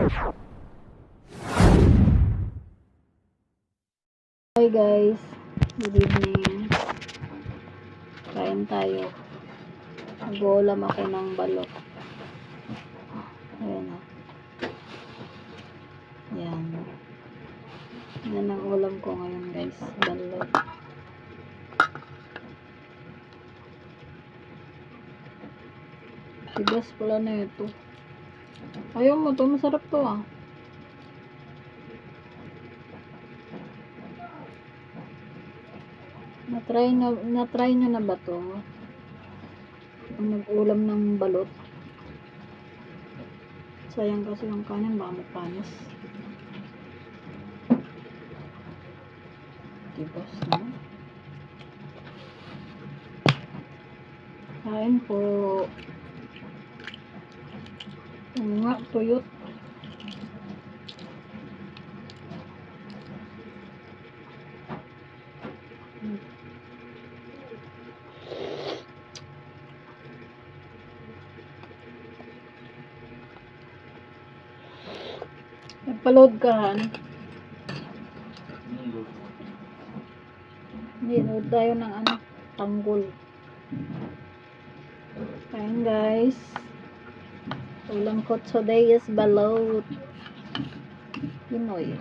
Hi guys, good evening. Kain tayo. Nag-uulam ako ng balot. Ayan o. Yan. Yan ang ulam ko ngayon guys, balot. Sigas pala na ito. Ayaw mo to, masarap to ah. Na-try na, na-try nyo na ba to? Ang nag-ulam ng balot. Sayang kasi yung kanin, baka mapanis. Tibas na. Kain po. Nga, tuyot. Nagpa-load ka, Han. Load tayo ng ano, tanggol. Kain guys. Ulam ko today is balot. Pinoy.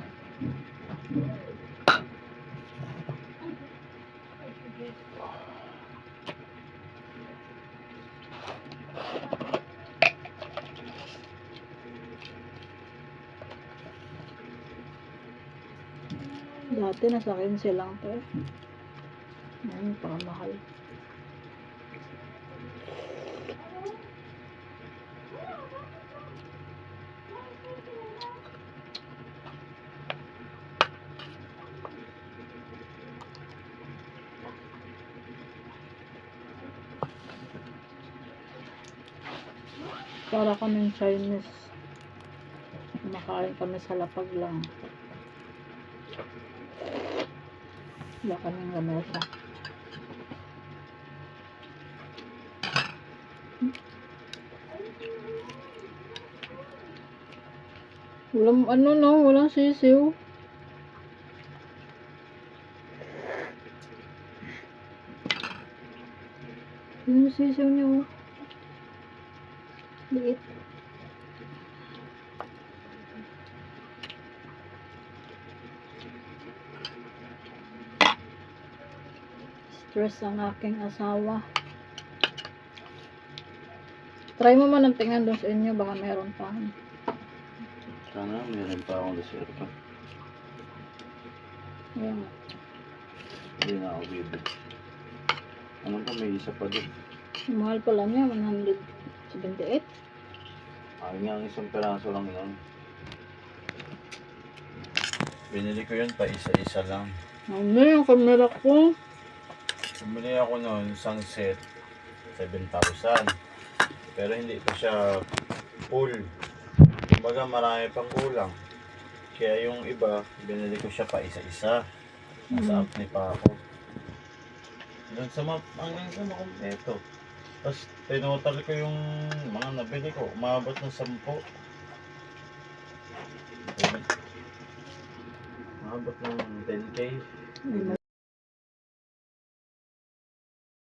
Dati nasa 15 lang to eh. Ngayon, pamahal. Para kaming Chinese. Kumakain kami sa lapag lang. Wala kaming lamesa. Walang ano no, walang sisiw. Yung sisiw niyo. Liit. Stress ang aking asawa. Try mo man ang tingnan doon sa inyo, baka meron pa. Sana meron pa akong reserva. Ayan. Hindi na ako bibig. Alam ko may isa pa doon. Mahal pala niya, 178. Ay nga, ang isang peraso lang yun. Binili ko yun pa isa-isa lang. Ano yung camera ko? Bumili ako noon, isang set, 7,000. Pero hindi pa siya full. Kumbaga marami pang kulang. Kaya yung iba, binili ko siya pa isa-isa. Nasa Mm. app ni pa ako. Doon sa map, ang sa mga kompleto. Tapos, tinotal ko yung mga nabili ko. Umabot ng 10. Umabot ng 10k. Hindi